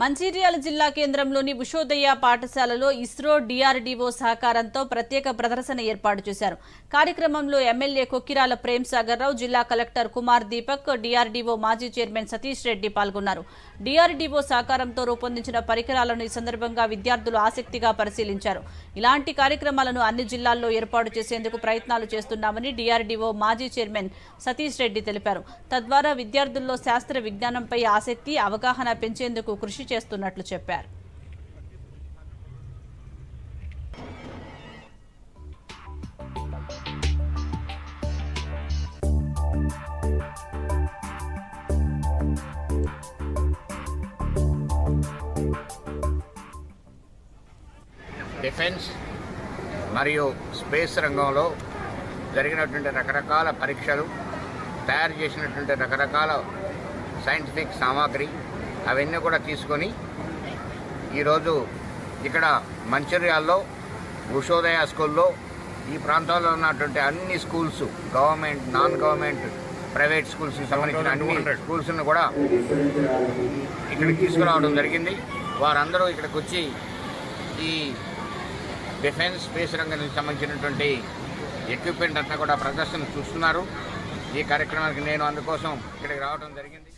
మంచిర్యాల జిల్లా కేంద్రంలోని ఉషోదయ పాఠశాలలో ఇస్రో డిఆర్డీఓ సహకారంతో ప్రత్యేక ప్రదర్శన ఏర్పాటు చేశారు. కార్యక్రమంలో ఎమ్మెల్యే కొక్కిరాల ప్రేమ్ సాగర్ రావు జిల్లా కలెక్టర్ కుమార్ దీపక్ డిఆర్డీఓ మాజీ చైర్మన్ సతీష్ రెడ్డి పాల్గొన్నారు. డిఆర్డీఓ సహకారంతో రూపొందించిన పరికరాలను ఈ సందర్భంగా విద్యార్థులు ఆసక్తిగా పరిశీలించారు. ఇలాంటి కార్యక్రమాలను అన్ని జిల్లాల్లో ఏర్పాటు చేసేందుకు ప్రయత్నాలు చేస్తున్నామని డిఆర్డీఓ మాజీ చైర్మన్ సతీష్ రెడ్డి తెలిపారు. తద్వారా విద్యార్థుల్లో శాస్త్ర విజ్ఞానంపై ఆసక్తి అవగాహన పెంచేందుకు కృషి చేస్తున్నట్లు చెప్పారు. డిఫెన్స్ మరియు స్పేస్ రంగంలో జరిగినటువంటి రకరకాల పరీక్షలు తయారు చేసినటువంటి రకరకాల సైంటిఫిక్ సామాగ్రి అవన్నీ కూడా తీసుకొని ఈరోజు ఇక్కడ మంచిర్యాల్లో ఉషోదయ స్కూల్లో ఈ ప్రాంతాల్లో ఉన్నటువంటి అన్ని schools government non government private స్కూల్స్కి సంబంధించిన అన్ని స్కూల్స్ను కూడా ఇక్కడికి తీసుకురావడం జరిగింది. వారందరూ ఇక్కడికి వచ్చి ఈ డిఫెన్స్ స్పేస్ రంగానికి సంబంధించినటువంటి ఎక్విప్మెంట్ అంతా కూడా ప్రదర్శన చూస్తున్నారు. ఈ కార్యక్రమానికి నేను అందుకోసం ఇక్కడికి రావడం జరిగింది.